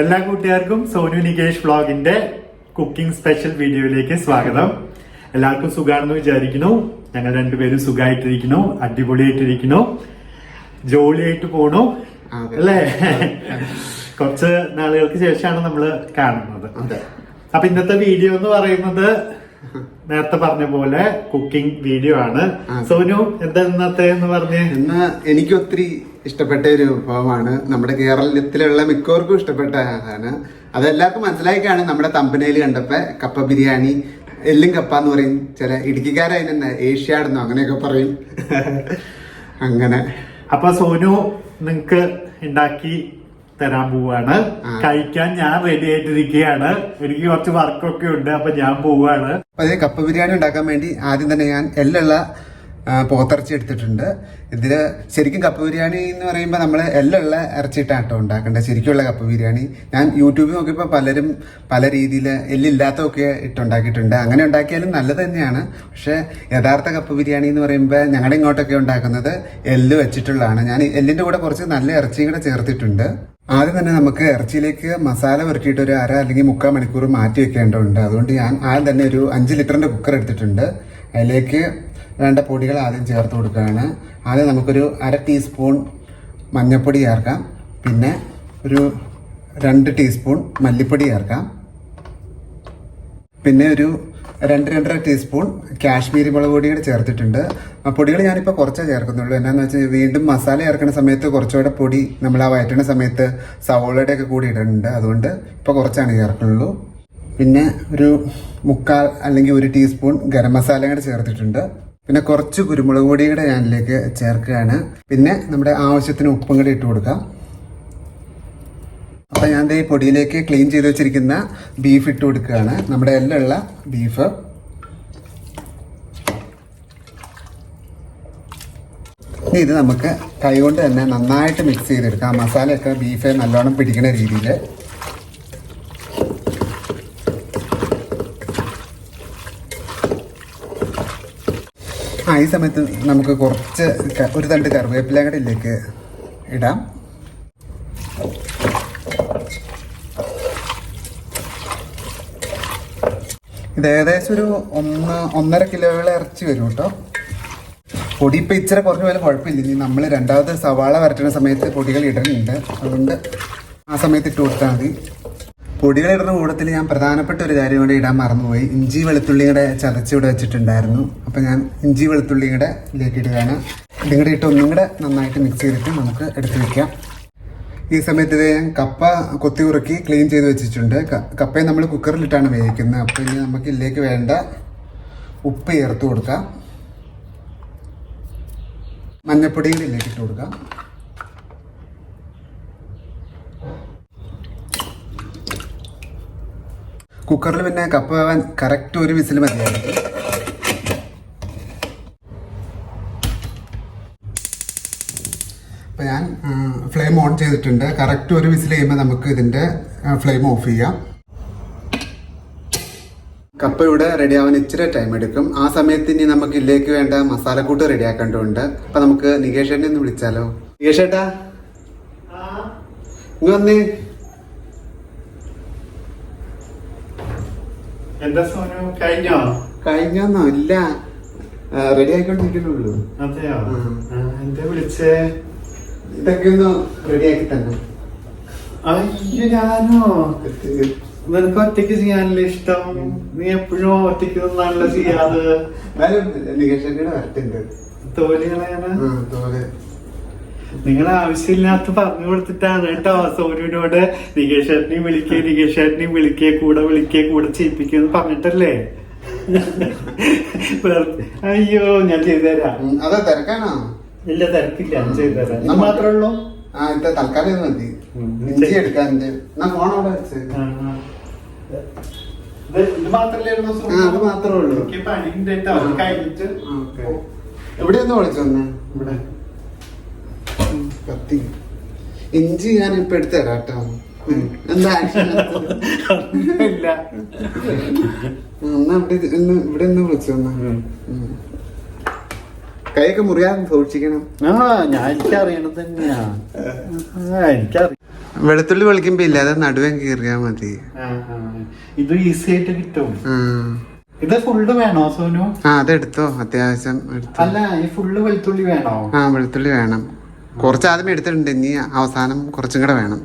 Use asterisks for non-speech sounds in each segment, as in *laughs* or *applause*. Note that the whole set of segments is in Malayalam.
എല്ലാ കൂട്ടുകാർക്കും സോനു നികേഷ് വ്ളോഗിന്റെ കുക്കിംഗ് സ്പെഷ്യൽ വീഡിയോയിലേക്ക് സ്വാഗതം. എല്ലാവർക്കും സുഖാണെന്ന് വിചാരിക്കുന്നു. ഞങ്ങൾ രണ്ടുപേരും സുഖമായിട്ടിരിക്കുന്നു അടിപൊളിയായിട്ടിരിക്കുന്നു. ജോളിയായിട്ട് പോണു. അല്ലേ? കുറച്ച് നാളുകൾക്ക് ശേഷമാണ് നമ്മൾ കാണുന്നത്. അപ്പൊ ഇന്നത്തെ വീഡിയോ എന്ന് പറയുന്നത് നേരത്തെ പറഞ്ഞ പോലെ കുക്കിംഗ് വീഡിയോ ആണ്. സോനു എന്താ ഇന്നത്തെ എന്ന് പറഞ്ഞേ? എനിക്ക് ഒത്തിരി ഇഷ്ടപ്പെട്ട ഒരു വിഭവമാണ്. നമ്മുടെ കേരളത്തിലുള്ള മിക്കവർക്കും ഇഷ്ടപ്പെട്ട ഇഷ്ടപ്പെട്ടതാണ് അതെല്ലാവർക്കും മനസ്സിലായിക്കാണ് നമ്മുടെ തമ്പനയിൽ കണ്ടപ്പോ കപ്പ ബിരിയാണി എല്ലും കപ്പ എന്ന് പറയും. ചില ഇടുക്കിക്കാരതിനെ ഏഷ്യാടെന്നോ അങ്ങനെയൊക്കെ പറയും. *laughs* അങ്ങനെ. അപ്പൊ സോനു നിങ്ങക്ക് ഉണ്ടാക്കി തരാൻ പോവാണ്. കഴിക്കാൻ ഞാൻ റെഡി ആയിട്ടിരിക്കുകയാണ്. എനിക്ക് കുറച്ച് വർക്കൊക്കെ ഉണ്ട് അപ്പൊ ഞാൻ പോവാണ്. കപ്പ ബിരിയാണി ഉണ്ടാക്കാൻ വേണ്ടി ആദ്യം തന്നെ ഞാൻ എല്ലുള്ള പോത്തിറച്ചി എടുത്തിട്ടുണ്ട്. ഇതിൽ ശരിക്കും കപ്പ ബിരിയാണി എന്ന് പറയുമ്പോൾ നമ്മൾ എല്ലുള്ള ഇറച്ചിയിട്ടാണ് കേട്ടോ ഉണ്ടാക്കേണ്ടത് ശരിക്കുള്ള കപ്പ ബിരിയാണി. ഞാൻ യൂട്യൂബിൽ നോക്കിയപ്പോൾ പലരും പല രീതിയിൽ എല്ലില്ലാത്തതൊക്കെ ഇട്ടുണ്ടാക്കിയിട്ടുണ്ട് അങ്ങനെ ഉണ്ടാക്കിയാലും നല്ലത് തന്നെയാണ്. പക്ഷേ യഥാർത്ഥ കപ്പ ബിരിയാണി എന്ന് പറയുമ്പോൾ ഞങ്ങളുടെ ഇങ്ങോട്ടൊക്കെ ഉണ്ടാക്കുന്നത് എല്ല് വെച്ചിട്ടുള്ളതാണ്. ഞാൻ എല്ലിന്റെ കൂടെ കുറച്ച് നല്ല ഇറച്ചിയും കൂടെ ചേർത്തിട്ടുണ്ട്. ആദ്യം തന്നെ നമുക്ക് ഇറച്ചിയിലേക്ക് മസാല പുരട്ടിയിട്ട് ഒരു അര അല്ലെങ്കിൽ മുക്കാൽ മണിക്കൂർ മാറ്റി വെക്കേണ്ടതുണ്ട് അതുകൊണ്ട് ഞാൻ ആദ്യം തന്നെ ഒരു അഞ്ച് ലിറ്ററിന്റെ കുക്കർ എടുത്തിട്ടുണ്ട്. അതിലേക്ക് വേണ്ട പൊടികൾ ആദ്യം ചേർത്ത് കൊടുക്കുകയാണ്. ആദ്യം നമുക്കൊരു അര ടീസ്പൂൺ മഞ്ഞൾപ്പൊടി ചേർക്കാം. പിന്നെ ഒരു രണ്ട് ടീസ്പൂൺ മല്ലിപ്പൊടി ചേർക്കാം. പിന്നെ ഒരു രണ്ട് രണ്ടര ടീസ്പൂൺ കാശ്മീരി മുളക് പൊടി കൂടി ചേർത്തിട്ടുണ്ട്. ആ പൊടികൾ ഞാനിപ്പോൾ കുറച്ചേ ചേർക്കുന്നുള്ളൂ. എന്നാന്ന് വെച്ചാൽ വീണ്ടും മസാല ചേർക്കുന്ന സമയത്ത് കുറച്ചുകൂടെ പൊടി നമ്മൾ ആ വയറ്റുന്ന സമയത്ത് സവോളയുടെ ഒക്കെ കൂടി ഇടുന്നുണ്ട് അതുകൊണ്ട് ഇപ്പോൾ കുറച്ചാണ് ചേർക്കുന്നുള്ളൂ പിന്നെ ഒരു മുക്കാൽ അല്ലെങ്കിൽ ഒരു ടീസ്പൂൺ ഗരം മസാല ചേർത്തിട്ടുണ്ട്. പിന്നെ കുറച്ച് കുരുമുളക് പൊടി കൂടെ ഞാനിലേക്ക് ചേർക്കുകയാണ്. പിന്നെ നമ്മുടെ ആവശ്യത്തിന് ഉപ്പും കൂടി ഇട്ട് കൊടുക്കാം. അപ്പം ഞാൻ ഈ പൊടിയിലേക്ക് ക്ലീൻ ചെയ്ത് വെച്ചിരിക്കുന്ന ബീഫ് ഇട്ട് കൊടുക്കുകയാണ്. നമ്മുടെ എല്ലുള്ള ബീഫ് ഇനി ഇത് നമുക്ക് കൈകൊണ്ട് തന്നെ നന്നായിട്ട് മിക്സ് ചെയ്തെടുക്കാം. മസാലയൊക്കെ ബീഫ് നല്ലോണം പിടിക്കുന്ന രീതിയിൽ ഈ സമയത്ത് നമുക്ക് കുറച്ച് ഒരു തണ്ട് കറിവേപ്പില ഇടാം. ഇത് ഏകദേശം ഒരു ഒന്ന് ഒന്നര കിലോയോളം ഇറച്ചി വരും കേട്ടോ. പൊടി ഇപ്പം ഇച്ചിരി കുറഞ്ഞ പോലെ കുഴപ്പമില്ല. ഇനി നമ്മൾ രണ്ടാമത് സവാള വരട്ടുന്ന സമയത്ത് പൊടികൾ ഇടുന്നുണ്ട് അതുകൊണ്ട് ആ സമയത്ത് ഇട്ട് കൊടുത്താൽ മതി. പൊടികൾ കൂടത്തിൽ ഞാൻ പ്രധാനപ്പെട്ട ഒരു കാര്യം കൂടെ ഇടാൻ മറന്നുപോയി. ഇഞ്ചി വെളുത്തുള്ളിയുടെ ചതച്ച് ഇവിടെ വെച്ചിട്ടുണ്ടായിരുന്നു. അപ്പൊ ഞാൻ ഇഞ്ചി വെളുത്തുള്ളിയുടെ ഇതിലേക്ക് ഇടുകയാണ് ഇതും കൂടെ ഇട്ട് ഒന്നും കൂടെ നന്നായിട്ട് മിക്സ് ചെയ്തിട്ട് നമുക്ക് എടുത്ത് വെക്കാം. ഈ സമയത്ത് ഇത് ഞാൻ കപ്പ കൊത്തി ഉറുക്കി ക്ലീൻ ചെയ്ത് വെച്ചിട്ടുണ്ട്. കപ്പയെ നമ്മൾ കുക്കറിലിട്ടാണ് വേവിക്കുന്നത്. അപ്പോൾ ഇനി നമുക്ക് ഇതിലേക്ക് വേണ്ട ഉപ്പ് ചേർത്ത് കൊടുക്കാം. മഞ്ഞപ്പൊടിയും ഇതിലേക്ക് ഇട്ട് കൊടുക്കാം. കുക്കറിൽ പിന്നെ കപ്പ വേവാൻ കറക്റ്റ് ഒരു വിസിൽ മതിയായിരിക്കും അപ്പോൾ ഞാൻ ഫ്ലെയിം ഓൺ ചെയ്തിട്ടുണ്ട്. കറക്റ്റ് ഒരു വിസിൽ കഴിയുമ്പോൾ നമുക്ക് ഇതിന്റെ ഫ്ലെയിം ഓഫ് ചെയ്യാം. കപ്പ ഇവിടെ റെഡി ആവാൻ ഇച്ചിരി ടൈം എടുക്കും. ആ സമയത്ത് ഇനി നമുക്ക് ഇതിലേക്ക് വേണ്ട മസാലക്കൂട്ട് റെഡി ആക്കേണ്ടതുണ്ട്. അപ്പൊ നമുക്ക് നികേഷേട്ടനെ ഒന്ന് വിളിച്ചാലോ? നികേഷേട്ടാ? ഇങ്ങ് വന്നേ. എന്താ സോനു? കഴിഞ്ഞോ? കഴിഞ്ഞോന്നോ? ഇല്ല. റെഡി ആയിക്കൊണ്ടിരിക്കുന്നുള്ളൂ. അതെയോ? എന്താ വിളിച്ചേ? ഇതൊക്കെ ഒന്ന് റെഡി ആക്കി തന്നെ. അയ്യോ ഞാനോ? നിനക്ക് ഒറ്റയ്ക്ക് ചെയ്യാനല്ലേ ഇഷ്ടം? നീ എപ്പോഴും ഒറ്റയ്ക്ക് നിന്നാണല്ലോ ചെയ്യാറ്. നിഗേഷ് നികേഷ് വരട്ടുണ്ട് തോലി തോലെ തോൽ. നിങ്ങൾ ആവശ്യമില്ലാത്ത പറഞ്ഞു കൊടുത്തിട്ടാണ് കേട്ടോ സോനുവിനോട് നികേഷ് ചേട്ടനെ വിളിക്കേ നികേഷ് ചേട്ടനെ വിളിക്കേ കൂടെ വിളിക്കേ കൂടെ ചെയ്യിപ്പിക്കുന്നു പറഞ്ഞിട്ടല്ലേ? അയ്യോ ഞാൻ ചെയ്തുതരാം. അതെ തിരക്കാണോ? ഇല്ല തിരക്കില്ല ഞാൻ ചെയ്തുതരാം. നമ്മ- മാത്രമേ ഉള്ളൂ? ആ ഇത്ത തൽക്കാലം മതി. ഇഞ്ചി എന്നാ ഫോൺ അവിടെ വെച്ച്. ഇത് മാത്രല്ലേ അത് മാത്രമേ ഉള്ളൂ. പണി കഴിഞ്ഞിട്ട്. എവിടെയൊന്ന് വിളിച്ചു വന്നേ ഇവിടെ. കത്തി. ഇഞ്ചി ഞാൻ ഇപ്പൊ എടുത്തു തരാം കേട്ടോ. എന്താ? ഇല്ല ഇവിടെ വിളിച്ചു കൈയൊക്കെ മുറിയാൻ സൂക്ഷിക്കണം. ആ ഞാൻ എനിക്കറിയണത് തന്നെയാ. എനിക്കറിയാം വെളുത്തുള്ളി വിളിക്കുമ്പോ ഇല്ലാതെ അത് നടുവേ കീറിയാ മതി. ഇത് ഈസി ആയിട്ട് കിട്ടും. ഇത് ഫുള്ള് വേണോ സോനു? ആ അതെടുത്തോ. അത്യാവശ്യം അല്ല ഈ ഫുള്ള് വെളുത്തുള്ളി വേണോ? ആ വെളുത്തുള്ളി വേണം. കുറച്ച് ആദ്യം എടുത്തിട്ടുണ്ട്. ഇനി അവസാനം കുറച്ചും കൂടെ വേണം.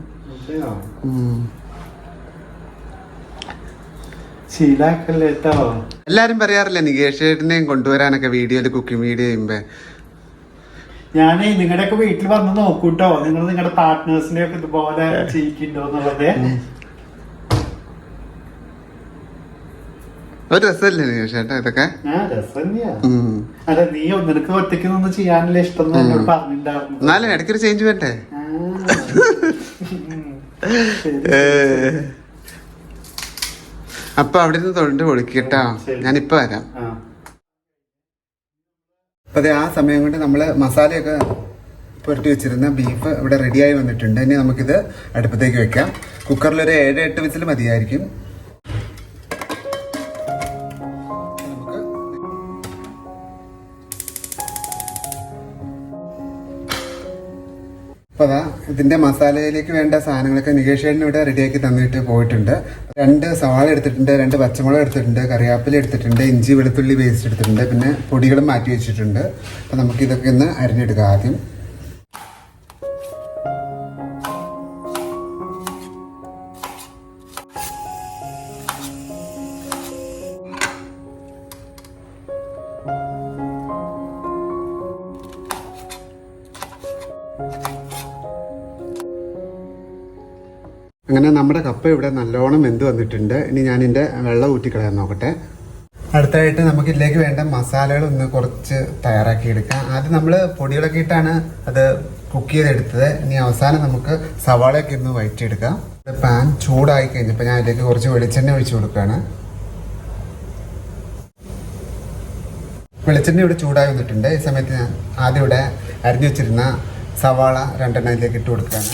എല്ലാരും പറയാറില്ല നികേഷ് ചേട്ടനെയും കൊണ്ടുവരാനൊക്കെ വീഡിയോയിൽ കുക്കിംഗ് വീഡിയോ ചെയ്യുമ്പോ? ഞാനേ നിങ്ങളുടെയൊക്കെ വീട്ടിൽ വന്ന് നോക്കൂട്ടോ. നിങ്ങൾ നിങ്ങളുടെ പാർട്ട്നേഴ്സിനെ ഒക്കെ ഇതുപോലെ ചെയ്യിക്കുന്നുണ്ടോ എന്നുള്ളത്. ഒരു രസമല്ലേ ചേട്ടാ ഇതൊക്കെ? നീ നിനക്ക് ഒറ്റയ്ക്ക് നിന്ന് ചെയ്യാനുള്ള ഇഷ്ടം എന്ന് എന്നാലും ഇടയ്ക്കൊരു ചേഞ്ച് വേണ്ടേ. അപ്പൊ അവിടെ നിന്ന് തൊണ്ട് പൊളിക്കട്ടോ ഞാനിപ്പ വരാം. അപ്പൊ അതെ ആ സമയം കൊണ്ട് നമ്മൾ മസാലയൊക്കെ പുരട്ടി വെച്ചിരുന്ന ബീഫ് ഇവിടെ റെഡിയായി വന്നിട്ടുണ്ട്. ഇനി നമുക്കിത് അടുപ്പത്തേക്ക് വെക്കാം. കുക്കറിൽ ഒരു ഏഴ് എട്ട് വിസിൽ മതിയായിരിക്കും. അതാ ഇതിന്റെ മസാലയിലേക്ക് വേണ്ട സാധനങ്ങളൊക്കെ നികേഷേടിന് ഇവിടെ റെഡിയാക്കി തന്നിട്ട് പോയിട്ടുണ്ട്. രണ്ട് സവാള എടുത്തിട്ടുണ്ട് രണ്ട് പച്ചമുളക് എടുത്തിട്ടുണ്ട് കറിവേപ്പില എടുത്തിട്ടുണ്ട് ഇഞ്ചി വെളുത്തുള്ളി പേസ്റ്റ് എടുത്തിട്ടുണ്ട് പിന്നെ പൊടികളും മാറ്റി വെച്ചിട്ടുണ്ട്. അപ്പൊ നമുക്ക് ഇതൊക്കെ ഒന്ന് അരിഞ്ഞെടുക്കാം ആദ്യം. അങ്ങനെ നമ്മുടെ കപ്പ ഇവിടെ നല്ലോണം വെന്ത് വന്നിട്ടുണ്ട്. ഇനി ഞാൻ ഇതിന്റെ വെള്ളം ഊറ്റിക്കളയാൻ നോക്കട്ടെ. അടുത്തായിട്ട് നമുക്ക് ഇതിലേക്ക് വേണ്ട മസാലകൾ ഒന്ന് കുറച്ച് തയ്യാറാക്കി എടുക്കാം. ആദ്യം നമ്മൾ പൊടികളൊക്കെ ഇട്ടാണ് അത് കുക്ക് ചെയ്തെടുത്തത്. ഇനി അവസാനം നമുക്ക് സവാളയൊക്കെ ഒന്ന് വയറ്റിയെടുക്കാം. പാൻ ചൂടായി കഴിഞ്ഞപ്പോൾ ഞാൻ ഇതിലേക്ക് കുറച്ച് വെളിച്ചെണ്ണ ഒഴിച്ചു കൊടുക്കുകയാണ്. വെളിച്ചെണ്ണ ഇവിടെ ചൂടായി വന്നിട്ടുണ്ട്. ഈ സമയത്ത് ഞാൻ ആദ്യം ഇവിടെ അരിഞ്ഞു വെച്ചിരുന്ന സവാള രണ്ടെണ്ണം ഇതിലേക്ക് ഇട്ട് കൊടുക്കുകയാണ്.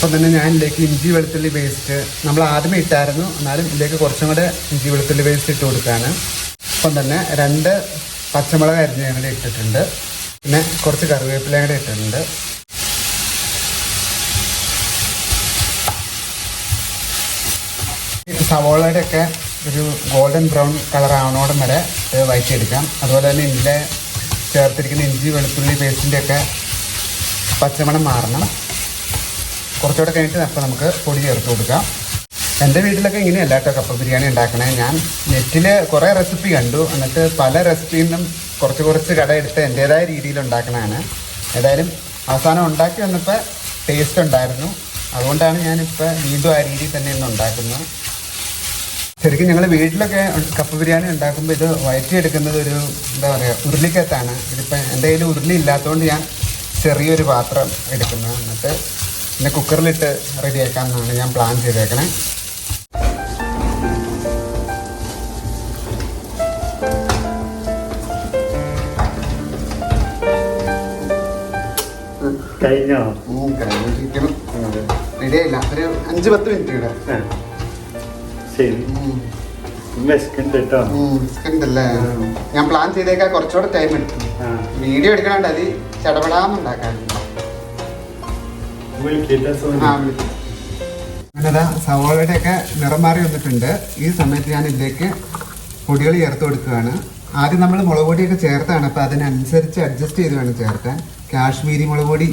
അപ്പം തന്നെ ഞാൻ ഇതിലേക്ക് ഇഞ്ചി വെളുത്തുള്ളി പേസ്റ്റ് നമ്മൾ ആദ്യമേ ഇട്ടായിരുന്നു. എന്നാലും ഇതിലേക്ക് കുറച്ചും കൂടെ ഇഞ്ചി വെളുത്തുള്ളി പേസ്റ്റ് ഇട്ട് കൊടുക്കുകയാണ്. അപ്പം തന്നെ രണ്ട് പച്ചമുളക് അരിഞ്ഞ് ഞങ്ങൾ ഇട്ടിട്ടുണ്ട്. പിന്നെ കുറച്ച് കറിവേപ്പില കൂടെ ഇട്ടിട്ടുണ്ട്. സവോളയുടെ ഒക്കെ ഒരു ഗോൾഡൻ ബ്രൗൺ കളർ ആവണോടം വരെ വയറ്റിയെടുക്കാം. അതുപോലെ തന്നെ ഇതിന്റെ ചേർത്തിരിക്കുന്ന ഇഞ്ചി വെളുത്തുള്ളി പേസ്റ്റിന്റെ ഒക്കെ പച്ചമണം മാറണം. കുറച്ചുകൂടെ കഴിഞ്ഞിട്ട് അപ്പം നമുക്ക് പൊടി ചേർത്ത് കൊടുക്കാം. എന്റെ വീട്ടിലൊക്കെ ഇങ്ങനെയല്ല കേട്ടോ കപ്പ ബിരിയാണി ഉണ്ടാക്കണേ. ഞാൻ നെറ്റിൽ കുറേ റെസിപ്പി കണ്ടു. എന്നിട്ട് പല റെസിപ്പിയിൽ നിന്നും കുറച്ച് കുറച്ച് കട എടുത്ത് എന്റേതായ രീതിയിൽ ഉണ്ടാക്കണതാണ്. ഏതായാലും അവസാനം ഉണ്ടാക്കി വന്നപ്പോൾ ടേസ്റ്റ് ഉണ്ടായിരുന്നു. അതുകൊണ്ടാണ് ഞാനിപ്പോൾ വീണ്ടും ആ രീതിയിൽ തന്നെ ഇന്ന് ഉണ്ടാക്കുന്നത്. ശരിക്കും ഞങ്ങൾ വീട്ടിലൊക്കെ കപ്പ ബിരിയാണി ഉണ്ടാക്കുമ്പോൾ ഇത് വയറ്റിയെടുക്കുന്നത് ഒരു എന്താ പറയുക ഉരുളിക്കത്താണ് ഇതിപ്പോൾ എന്റെ കയ്യിൽ ഉരുളി ഇല്ലാത്തതുകൊണ്ട് ഞാൻ ചെറിയൊരു പാത്രം എടുക്കുന്നത് എന്നിട്ട് പിന്നെ കുക്കറിലിട്ട് റെഡിയാക്കാമെന്നാണ് ഞാൻ പ്ലാൻ ചെയ്തേക്കണേ. കഴിഞ്ഞോ? റെഡിയായില്ല ഒരു അഞ്ച് പത്ത് മിനിറ്റ് ഇവിടെ ആ. ശരി. വിശക്കുണ്ട് കേട്ടോ. അല്ലേ ഞാൻ പ്ലാൻ ചെയ്തേക്കാൻ കുറച്ചുകൂടെ ടൈം എടുക്കും. വീഡിയോ എടുക്കണോണ്ട്. അത് ചടപടാന്നുണ്ടാക്കാൻ. അങ്ങനെതാ സവാളയുടെ ഒക്കെ നിറം മാറി വന്നിട്ടുണ്ട്. ഈ സമയത്ത് ഞാൻ ഇതിലേക്ക് പൊടികൾ ചേർത്ത് കൊടുക്കുകയാണ്. ആദ്യം നമ്മൾ മുളക് പൊടിയൊക്കെ ചേർത്താണ്. അപ്പോൾ അതിനനുസരിച്ച് അഡ്ജസ്റ്റ് ചെയ്ത് വേണം ചേർക്കാൻ. കാശ്മീരി മുളക് പൊടി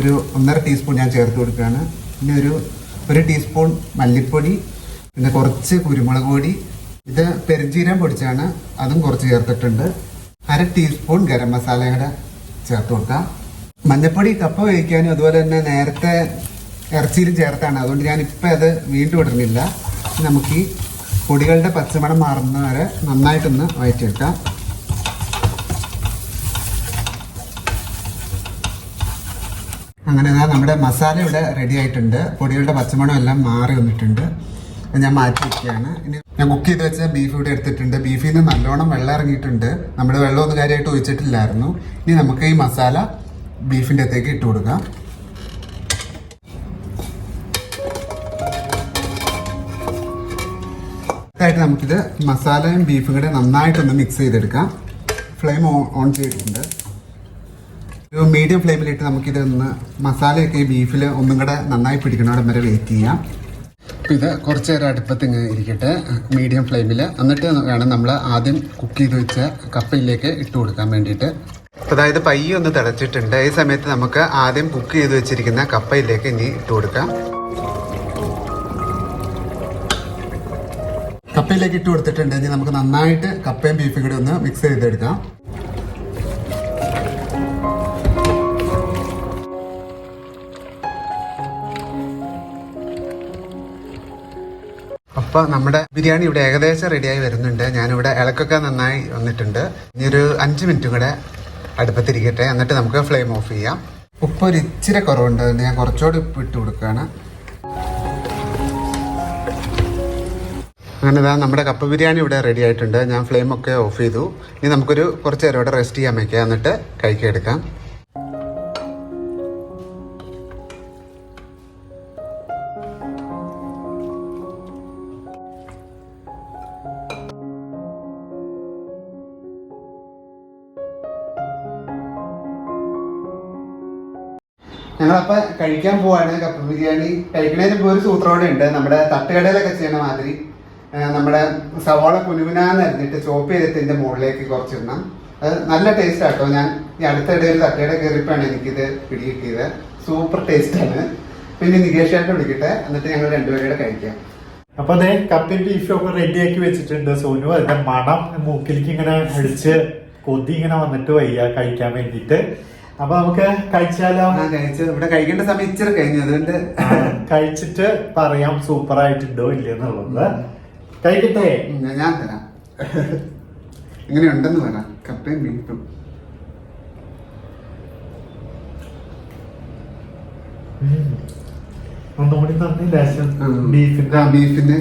ഒരു ഒന്നര ടീസ്പൂൺ ഞാൻ ചേർത്ത് കൊടുക്കുകയാണ്. പിന്നെ ഒരു ഒരു ടീസ്പൂൺ മല്ലിപ്പൊടി പിന്നെ കുറച്ച് കുരുമുളക് പൊടി. ഇത് പെരുംജീരം പൊടിച്ചാണ് അതും കുറച്ച് ചേർത്തിട്ടുണ്ട്. അര ടീസ്പൂൺ ഗരം മസാലയുടെ ചേർത്ത് കൊടുക്കാം. മഞ്ഞപ്പൊടി കപ്പ വേവിക്കാനും അതുപോലെ തന്നെ നേരത്തെ ഇറച്ചിയിലും ചേർത്താണ്. അതുകൊണ്ട് ഞാൻ ഇപ്പം അത് വീണ്ടും ഇടുന്നില്ല. നമുക്ക് ഈ പൊടികളുടെ പച്ചമണം മാറുന്ന വരെ നന്നായിട്ടൊന്ന് വയറ്റിയെടുക്കാം അങ്ങനെ നമ്മുടെ മസാല ഇവിടെ റെഡി ആയിട്ടുണ്ട്. പൊടികളുടെ പച്ചമണം എല്ലാം മാറി വന്നിട്ടുണ്ട്. ഞാൻ മാറ്റി വെക്കുകയാണ്. ഇനി ഞാൻ കുക്ക് ചെയ്ത് വെച്ച ബീഫ് ഇവിടെ എടുത്തിട്ടുണ്ട്. ബീഫിൽ നിന്ന് നല്ലോണം വെള്ളം ഇറങ്ങിയിട്ടുണ്ട്. നമ്മുടെ വെള്ളമൊന്നും കാര്യമായിട്ട് ഒഴിച്ചിട്ടില്ലായിരുന്നു. ഇനി നമുക്ക് ഈ മസാല ബീഫിന്റെ അകത്തേക്ക് ഇട്ട് കൊടുക്കാം. ആയിട്ട് നമുക്കിത് മസാലയും ബീഫും കൂടെ നന്നായിട്ടൊന്ന് മിക്സ് ചെയ്തെടുക്കാം. ഫ്ലെയിം ഓൺ ഓൺ ചെയ്തിട്ടുണ്ട്. ഒരു മീഡിയം ഫ്ലെയിമിലിട്ട് നമുക്കിത് ഒന്ന് മസാലയൊക്കെ ഈ ബീഫിൽ ഒന്നും കൂടെ നന്നായി പിടിക്കണോടെ വരെ വെയിറ്റ് ചെയ്യാം. അപ്പോൾ ഇത് കുറച്ച് നേരം അടുപ്പത്ത് ഇങ്ങനെ ഇരിക്കട്ടെ മീഡിയം ഫ്ലെയിമിൽ എന്നിട്ട് വേണം നമ്മൾ ആദ്യം കുക്ക് ചെയ്ത് വെച്ച കപ്പയിലേക്ക് ഇട്ട് കൊടുക്കാൻ വേണ്ടിയിട്ട്. അതായത് പയ്യെ ഒന്ന് തിളച്ചിട്ടുണ്ട്. ഈ സമയത്ത് നമുക്ക് ആദ്യം കുക്ക് ചെയ്ത് വെച്ചിരിക്കുന്ന കപ്പയിലേക്ക് ഇനി ഇട്ട് കൊടുക്കാം. കപ്പയിലേക്ക് ഇട്ട് കൊടുത്തിട്ടുണ്ട്. ഇനി നമുക്ക് നന്നായിട്ട് കപ്പയും ബീഫും കൂടി ഒന്ന് മിക്സ് ചെയ്തെടുക്കാം. അപ്പോൾ നമ്മുടെ ബിരിയാണി ഇവിടെ ഏകദേശം റെഡിയായി വരുന്നുണ്ട്. ഞാനിവിടെ ഇളക്കൊക്കെ നന്നായി വന്നിട്ടുണ്ട്. ഇനി ഒരു അഞ്ച് മിനിറ്റും കൂടെ അടുപ്പത്തിരിക്കട്ടെ. എന്നിട്ട് നമുക്ക് ഫ്ലെയിം ഓഫ് ചെയ്യാം. ഉപ്പ് ഒരു ഇച്ചിരി കുറവുണ്ട് ഞാൻ കുറച്ചുകൂടി ഉപ്പ് ഇട്ട് കൊടുക്കുകയാണ്. അങ്ങനെ ഇതാ നമ്മുടെ കപ്പ ബിരിയാണി ഇവിടെ റെഡി ആയിട്ടുണ്ട്. ഞാൻ ഫ്ലെയിമൊക്കെ ഓഫ് ചെയ്തു. ഇനി നമുക്കൊരു കുറച്ച് നേരം ഇവിടെ റെസ്റ്റ് ചെയ്യാൻ വയ്ക്കാം എന്നിട്ട് കഴിക്കെടുക്കാം ഞങ്ങളപ്പോ കഴിക്കാൻ പോവാണ്. കപ്പ ബിരിയാണി കഴിക്കണതിന് ഇപ്പോൾ ഒരു സൂത്രോടെ ഉണ്ട്. നമ്മുടെ തട്ടുകടയിലൊക്കെ ചെയ്യണ മാതിരി നമ്മുടെ സവാള കുനുകുനാന്ന് അരിഞ്ഞിട്ട് ചോപ്പ് ചെയ്തിട്ട് ഇതിന്റെ മുകളിലേക്ക് കുറച്ചിടണം. അത് നല്ല ടേസ്റ്റ് ആട്ടോ. ഞാൻ ഈ അടുത്തിടെ ഒരു തട്ടുകട കയറിയപ്പോഴാണ് എനിക്കിത് പിടികിട്ടിയത്. സൂപ്പർ ടേസ്റ്റാണ് പിന്നെ നികേഷായിട്ട് വിളിക്കട്ടെ. എന്നിട്ട് ഞങ്ങൾ രണ്ടുപേരുടെ കഴിക്കാം. അപ്പൊ അതെ കപ്പയും ബീഫും ഒക്കെ റെഡിയാക്കി വെച്ചിട്ടുണ്ട്. സോനു അതിന്റെ മണം മൂക്കിലേക്ക് ഇങ്ങനെ അടിച്ച് കൊതി ഇങ്ങനെ വന്നിട്ട് വയ്യ കഴിക്കാൻ വേണ്ടിട്ട് അപ്പൊ നമുക്ക് കഴിച്ചാലോ? ഇവിടെ കഴിക്കേണ്ട സമയം ഇച്ചിരി കഴിഞ്ഞു. അതുകൊണ്ട് കഴിച്ചിട്ട് പറയാം സൂപ്പർ ആയിട്ടുണ്ടോ ഇല്ലെന്നുള്ളത്. കഴിക്കട്ടെ? ഞാൻ തരാം. ഇങ്ങനെ ഉണ്ടെന്ന് പറ. കപ്പയും ബീഫും. ഉം. ഒന്നുകൂടി നന്ദി ലേശം ഉം. ബീഫിന്റെ.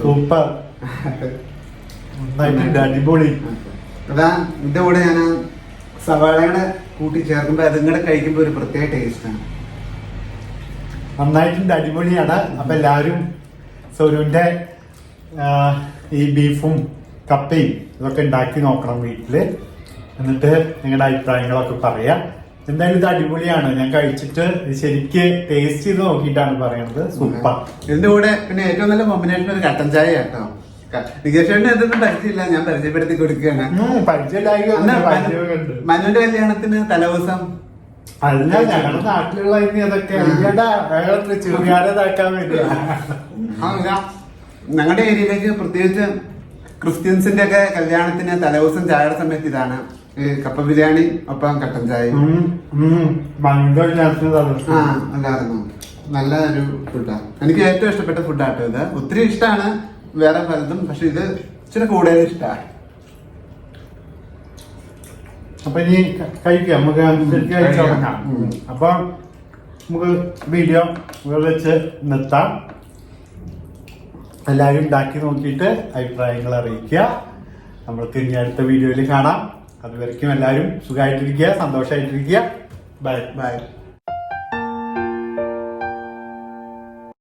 സൂപ്പർ. *laughs* അടിപൊളി. അതാ ഇതിന്റെ കൂടെ ഞാൻ സവാളയുടെ കൂട്ടി ചേർക്കുമ്പോൾ അതും കൂടെ കഴിക്കുമ്പോൾ ഒരു പ്രത്യേക ടേസ്റ്റാണ് നന്നായിട്ടുണ്ട് അടിപൊളിയാണ്. അപ്പൊ എല്ലാവരും സോനുവിന്റെ ഈ ബീഫും കപ്പയും ഇതൊക്കെ ഉണ്ടാക്കി നോക്കണം വീട്ടിൽ. എന്നിട്ട് നിങ്ങളുടെ അഭിപ്രായങ്ങളൊക്കെ പറയാം. എന്തായാലും ഇത് അടിപൊളിയാണ്. ഞാൻ കഴിച്ചിട്ട് ഇത് ശരിക്ക് ടേസ്റ്റ് ചെയ്ത് നോക്കിയിട്ടാണ് പറയുന്നത് സൂപ്പർ. ഇതിന്റെ കൂടെ പിന്നെ ഏറ്റവും നല്ല കോമ്പിനേഷൻ ഒരു കട്ടൻ ചായ കേട്ടോ നികേഷേട്ടന് എന്തൊന്നും പരിചയമില്ല. ഞാൻ പരിചയപ്പെടുത്തി കൊടുക്കുകയാണ്. മനുവിന്റെ കല്യാണത്തിന് തലേദിവസം അല്ല ഞങ്ങളുടെ നാട്ടിലുള്ള ഇനി അതൊക്കെ. ഞങ്ങളുടെ ഏരിയയിലേക്ക് പ്രത്യേകിച്ച് ക്രിസ്ത്യൻസിന്റെ ഒക്കെ കല്യാണത്തിന് തലേദിവസം ചായയുടെ സമയത്ത് ഇതാണ്. കപ്പ ബിരിയാണി ഒപ്പം കട്ടൻ ചായ ആ. അല്ലായിരുന്നു നല്ല ഒരു ഫുഡാണ് എനിക്ക് ഏറ്റവും ഇഷ്ടപ്പെട്ട ഫുഡാട്ടോ ഇത്. ഒത്തിരി ഇഷ്ടമാണ് വേറെ പലതും പക്ഷെ ഇത് ഇച്ചിരി കൂടുതൽ ഇഷ്ടമാണ് അപ്പൊ ഇനി കഴിക്കാം. നമുക്ക് ശരിക്കും കഴിച്ചു തുടങ്ങാം. അപ്പൊ നമുക്ക് വീഡിയോ ഇവിടെ വെച്ച് നിർത്താം. എല്ലാവരും ഉണ്ടാക്കി നോക്കിയിട്ട് അഭിപ്രായങ്ങൾ അറിയിക്കുക. നമ്മൾക്ക് ഇനി അടുത്ത വീഡിയോയിൽ കാണാം. അതുവരയ്ക്കും എല്ലാവരും സുഖമായിട്ടിരിക്കുക സന്തോഷമായിട്ടിരിക്കുക. ബൈ. ബൈ.